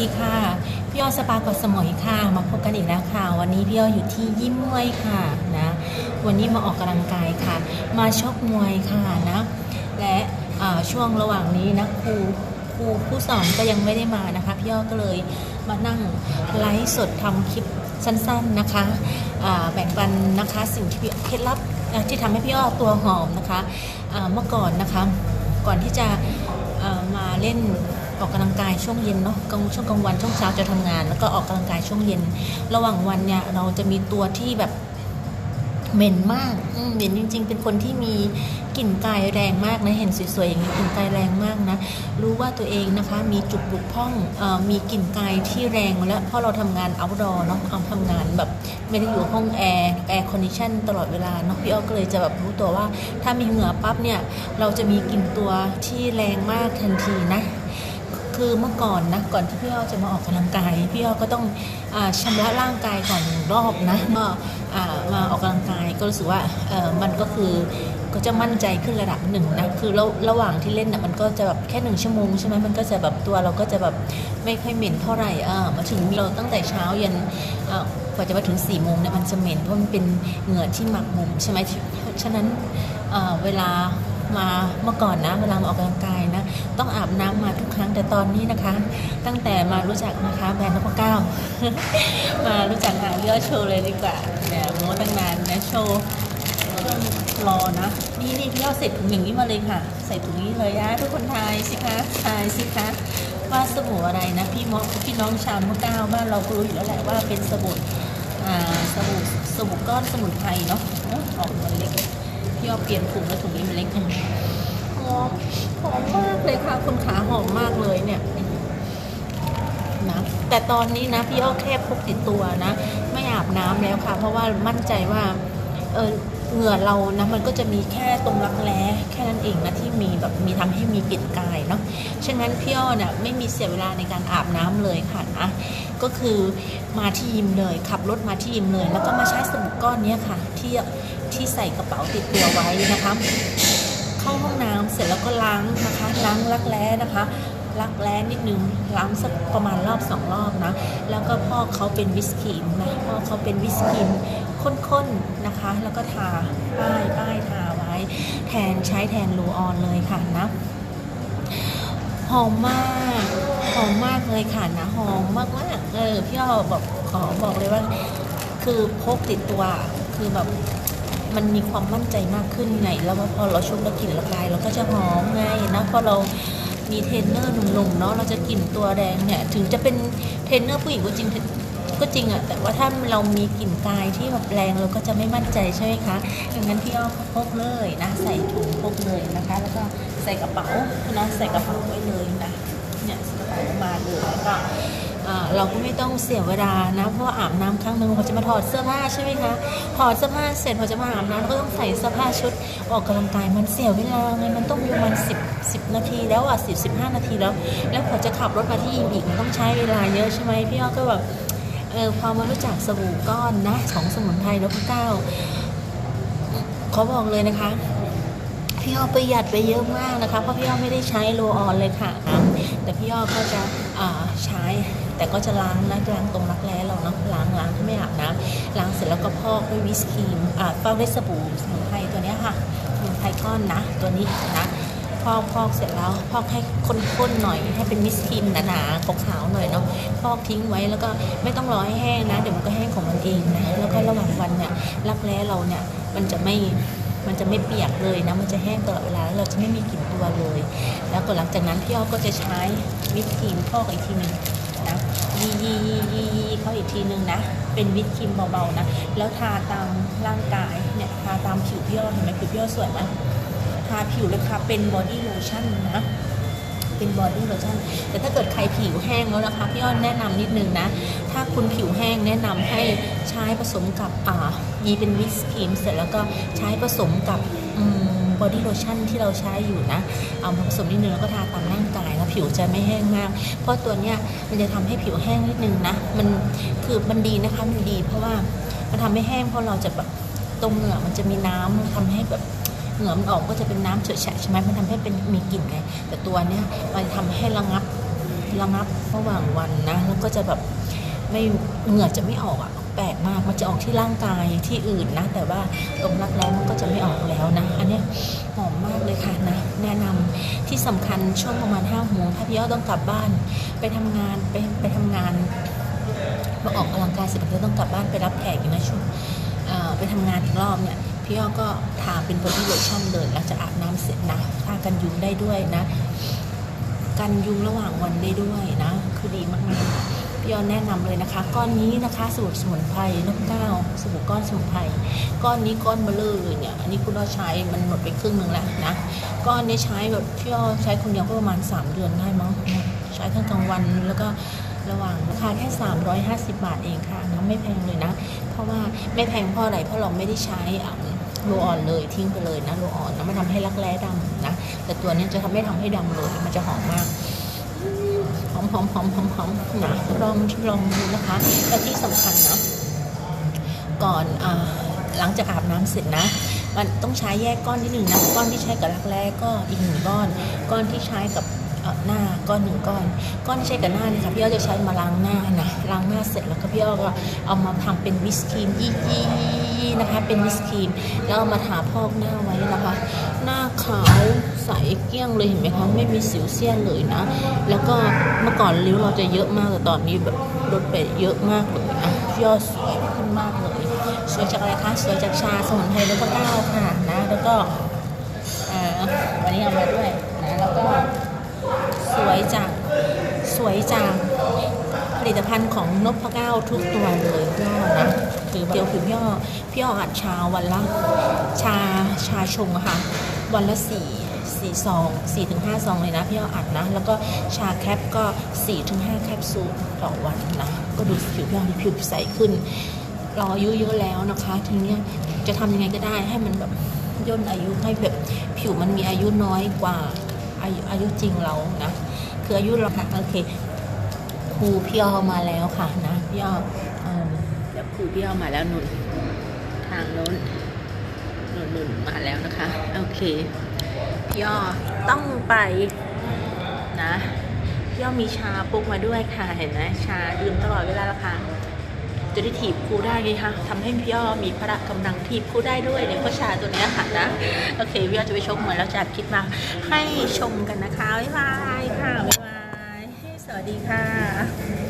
ดีค่ะ พี่อ้อสปากาะสมุยค่ะ มาพบกันอีกแล้วค่ะ วันนี้พี่อ้ออยู่ที่ยิ้มมวยค่ะนะ วันนี้มาออกกำลังกายค่ะ มาชกมวยค่ะนะ และช่วงระหว่างนี้นะครูครูผู้สอนก็ยังไม่ได้มานะคะ พี่อ้อก็เลยมานั่งไลฟ์สดทำคลิปสั้นๆนะคะแบ่งปันนะคะสิ่งที่เคล็ดลับที่ทำให้พี่อ้อตัวหอมนะคะอ่าเมื่อก่อนนะคะ ก่อนที่จะ เล่นออกกำลังกายช่วงเย็นเนาะกลางช่วงกลางวันช่วงเช้าจะทำงาน แล้วก็ออกกำลังกายช่วงเย็น ระหว่างวันเนี่ยเราจะมีตัวที่แบบ เหม็นมากอืมเหม็นจริง ๆ เป็นคนที่มีกลิ่นกายแรงมากนะ เห็นสวยๆอย่างนี้กลิ่นกายแรงมากนะ รู้ว่าตัวเองนะคะมีจุดบกพร่องเออมีกลิ่นกายที่แรงมาแล้วเพราะเราทำงานเอาดอเนาะเอาทำงานแบบไม่ได้อยู่ห้องแอร์แอร์คอนดิชันตลอดเวลาเนาะพี่อ้อก็เลยจะแบบรู้ตัวว่า ถ้ามีเหงื่อปั๊บเนี่ย เราจะมีกลิ่นตัวที่แรงมากทันทีนะ คือเมื่อก่อนนะก่อนที่พี่อ้อจะมาออกกำลังกายพี่อ้อก็ต้องอาชำระร่างกายก่อนหนึ่งรอบนะเมื่ออ่ามาออกกำลังกายก็รู้สึกว่าเออมันก็คือก็จะมั่นใจขึ้นระดับหนึ่งนะคือระระหว่างที่เล่นนะมันก็จะแบบแค่หนึ่งชั่วโมงใช่ไหมมันก็จะแบบตัวเราก็จะแบบไม่ค่อยเหม็นเท่าไหร่เออมาถึงเราตั้งแต่เช้ายันเอ่อกว่าจะมาถึง4ี่โมงเนี่ยมันจะเหม็นเพราะมันเป็นเหงื่อที่หมักหมมใช่ไหมฉะนั้นเอ่อเวลา มาเมื่อก่อนนะเวลามาออกกำลังกายนะ ต้องอาบน้ำมาทุกครั้งแต่ตอนนี้นะคะ ตั้งแต่มารู้จักนะคะแบรนด์นพเก้ามารู้จักหาเลือโชว์เลยดีกว่าเนี่ยโมตั้งนานนะโชว์ช่วงรอนะ นี่นี่พี่เอาใส่ถุงอย่างนี้มาเลยค่ะ ใส่ถุงนี้เลยนะทุกคนทายสิคะทายสิคะว่าสบู่อะไรนะพี่มอพี่น้องชาวมะเก้าบ้านเราก็รู้อยู่แล้วแหละว่าเป็นสบู่สบู่สบู่ก้อนสมุนไพรเนาะเอ้าออกมาเล็ก พี่เอาเปลี่ยนถุงแล้วถุงนี้มันเล็กหอมหอมมากเลยค่ะคุณขาหอมมากเลยเนี่ยนะแต่ตอนนี้นะพี่อ้อแค่พกติดตัวนะ ไม่อาบน้ำแล้วค่ะ เพราะว่ามั่นใจว่า เออ เหงื่อเรานะมันก็จะมีแค่ตรงรักแร้แค่นั้นเองนะที่มีแบบมีทำให้มีกลิ่นกายเนาะฉะนั้นพี่อ้อเนี่ยไม่มีเสียเวลาในการอาบน้ำเลยค่ะนะก็คือมาที่ยิมเลยขับรถมาที่ยิมเลย แล้วก็มาใช้สบู่ก้อนนี้ค่ะ ที่ที่ใส่กระเป๋าติดตัวไว้นะคะ เข้าห้องน้ำเสร็จแล้วก็ล้างนะคะล้างรักแร้นะคะ รักแร้นิดนึงล้างสักประมาณรอบสองรอบนะ แล้วก็พ่อเขาเป็นวิสครีมนะพ่อเขาเป็นวิสครีมข้นๆนะคะ แล้วก็ทาป้ายป้ายทาไว้ แทนใช้แทนโลออนเลยค่ะนะหอมมากหอมมากเลยค่ะนะหอมมากมากเออพี่อ้อบอกขอบอกเลยว่า คือพกติดตัวคือแบบมันมีความมั่นใจมากขึ้นไง แล้วพอเราชุบแล้วกลิ่นละลายเราก็จะหอมไงนะพอเรา มีเทรนเนอร์หนุ่มๆเนาะเราจะกลิ่นตัวแดงเนี่ยถึงจะเป็นเทรนเนอร์ผู้หญิงก็จริงก็จริงอะแต่ว่าถ้าเรามีกลิ่นกายที่แบบแรงเราก็จะไม่มั่นใจใช่ไหมคะดังนั้นพี่อ้อพกเลยนะใส่ถุงพกเลยนะคะ แล้วก็ใส่กระเป๋านะใส่กระเป๋าไว้เลยนะเนี่ยกระเป๋ามาเลยแล้วก็ เราก็ไม่ต้องเสียเวลานะเพราะว่าอาบน้ำครั้งหนึ่งพอจะมาถอดเสื้อผ้าใช่ไหมคะถอดเสื้อผ้าเสร็จพอจะมาอาบน้ำก็ต้องใส่เสื้อผ้าชุดออกกำลังกายมันเสียเวลาไงมันต้องประมาณสิบสิบนาทีแล้วอะสิบสิบห้านาทีแล้ว แล้วพอจะขับรถมาที่ยิมอีกมันต้องใช้เวลาเยอะใช่ไหมพี่อ้อก็แบบเออพอมารู้จักสบู่ก้อนนะของสมุนไพรนพเก้าขอบอกเลยนะคะพี่อ้อประหยัดไปเยอะมากนะคะ เพราะพี่อ้อไม่ได้ใช้โลออนเลยค่ะ แต่พี่อ้อก็จะใช้ แต่ก็จะล้างนะล้างตรงรักแร้เราเนาะล้างล้างถ้าไม่อาบน้ำล้างเสร็จแล้วก็พอกด้วยวิสครีมอ่าเป้าด้วยสบู่สมุนไพรตัวนี้ค่ะสมุนไพรก้อนนะ ตัวนี้นะพอกพอกเสร็จแล้วพอกให้ข้นๆหน่อยให้เป็นวิสครีมหนาๆขาวๆหน่อยเนาะพอกทิ้งไว้แล้วก็ไม่ต้องรอให้แห้งนะ เดี๋ยวมันก็แห้งของมันเองนะแล้วก็ระหว่างวันเนี่ยรักแร้เราเนี่ยมันจะไม่มันจะไม่เปียกเลยนะ มันจะแห้งตลอดเวลาแล้วเราจะไม่มีกลิ่นตัวเลย แล้วก็หลังจากนั้นพี่อ้อก็จะใช้วิปครีมพอกอีกทีหนึ่ง ยียียียียีเขาอีกทีหนึ่งนะ เป็นวิตครีมเบาๆนะ แล้วทาตามร่างกายเนี่ยทาตามผิวพี่อ้อเห็นไหมผิวพี่อ้อสวยไหมทาผิวเลยค่ะเป็นบอดี้โลชั่นนะ เป็นบอดี้โลชั่นแต่ถ้าเกิดใครผิวแห้งแล้วนะคะพี่อ้อนแนะนำนิดนึงนะ ถ้าคุณผิวแห้งแนะนำให้ใช้ผสมกับอ่ายีเป็นวิสครีมเสร็จแล้วก็ใช้ผสมกับบอดี้โลชั่นที่เราใช้อยู่นะ เอาผสมนิดนึงแล้วก็ทาตามร่างกายแล้วผิวจะไม่แห้งมาก เพราะตัวเนี้ยมันจะทำให้ผิวแห้งนิดนึงนะ มันคือมันดีนะคะมันดี เพราะว่ามันทำให้แห้งเพราะเราจะแบบตรงเหงื่อมันจะมีน้ำมันทำให้แบบ เหงื่อมันออกก็จะเป็นน้ำเฉอะแฉะใช่ไหมมันทำให้เป็นมีกลิ่นไง แต่ตัวเนี้ยมันทำให้ระงับระงับระหว่างวันนะแล้วก็จะแบบไม่เหงื่อจะไม่ออกอะแปลกมากมันจะออกที่ร่างกายที่อื่นนะ แต่ว่าตรงรักแร้มันก็จะไม่ออกแล้วนะ อันนี้หอมมากเลยค่ะนะ แนะนำที่สำคัญช่วงประมาณห้าโมงถ้าพี่อ้อต้องกลับบ้าน ไปทำงานไปไปทำงานมาออกกำลังกายเสร็จแล้วต้องกลับบ้านไปรับแขกอีกนะช่วงไปทำงานอีกรอบเนี่ย พี่อ้อก็ทาเป็นบอดี้โลชั่นเลยหลังจากอาบน้ำเสร็จนะทากันยุงได้ด้วยนะ กันยุงระหว่างวันได้ด้วยนะ คือดีมากๆพี่อ้อแนะนำเลยนะคะ ก้อนนี้นะคะสบู่สมุนไพรนกเก้าสบู่ก้อนสมุนไพรก้อนนี้ก้อนเบลเลอร์เลยเนี่ยอันนี้คุณอ้อใช้มันหมดไปครึ่งหนึ่งแล้วนะก้อนนี้ใช้แบบพี่อ้อใช้คนเดียวก็ประมาณ 3 เดือนได้มั้งใช้ทั้งกลางวันแล้วก็ระหว่างราคาแค่ 350 บาทเองค่ะนะไม่แพงเลยนะ เพราะว่าไม่แพงเพราะอะไรเพราะเราไม่ได้ใช้อะ โลอ่อนเลยทิ้งไปเลยนะโลอ่อนนะมันทำให้รักแร้ดำนะ แต่ตัวนี้จะทำให้ทำให้ดำเลยมันจะหอมมากหอมหอมหอมหอมหอมนะลองลองดูนะคะและที่สำคัญนะ ก่อนอ่าหลังจากอาบน้ำเสร็จนะ มันต้องใช้แยกก้อนที่หนึ่งนะก้อนที่ใช้กับรักแร้ก็อีกหนึ่งก้อน ก้อนที่ใช้กับหน้าก้อนหนึ่งก้อน ก้อนที่ใช้กับหน้านี่ค่ะพี่อ้อจะใช้มาล้างหน้านะล้างหน้าเสร็จแล้วก็พี่อ้อก็เอามาทำเป็นวิสครีมยี่ยี่ นะคะเป็นวิสครีม แล้วเอามาทาพอกหน้าไว้นะคะ หน้าขาวใสเกลี้ยงเลยเห็นไหมคะไม่มีสิวเซียนเลยนะ แล้วก็เมื่อก่อนริ้วเราจะเยอะมากแต่ตอนนี้แบบลดไปเยอะมากเลยนะพี่อ้อสวยขึ้นมากเลยสวยจากอะไรคะสวยจากชาสมุนไพรแล้วก็เก้าค่ะนะแล้วก็วันนี้เอามาด้วยนะแล้วก็สวยจากสวยจาก ลิตภัณฑ์ของนพเก้าทุกตัวเลยพี่อนะคือเดียวคือพี่อพี่อออัดชาวันละชาชาชงค่ะ วันละสี่สี่ซองสี่ถึงห้าซองเลยนะพี่อออัดนะ แล้วก็ชาแคปก็สี่ถึงห้าแคปซูลต่อวันนะ ก็ดูผิวพี่อผิวใสขึ้นเราอายุเยอะแล้วนะคะ ทีเนี้ยจะทำยังไงก็ได้ให้มันแบบย่นอายุให้แบบผิวมันมีอายุน้อยกว่าอายุอายุจริงเรานะ คืออายุเราค่ะโอเค ครูพี่อ้อมาแล้วค่ะนะพี่อ้อเอิ่มเดี๋ยวครูพี่อ้อมาแล้วนุ่นทางโน้นนุ่นนุ่นมาแล้วนะคะโอเคพี่อ้อต้องไปนะพี่อ้อมีชาปุ๊กมาด้วยค่ะเห็นไหมชาดื่มตลอดเวลาละค่ะจะได้ถีบครูได้ไงคะทำให้พี่อ้อมีพละกำลังถีบครูได้ด้วยเนี่ยเพราะชาตัวนี้ค่ะนะโอเคพี่อ้อจะไปชกมวยแล้วจะอัดคลิปมาให้ชมกันนะคะบ๊ายบายค่ะ ดีค่ะ